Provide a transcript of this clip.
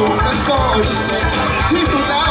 สุขนั้นก็ที่สุดแล้ว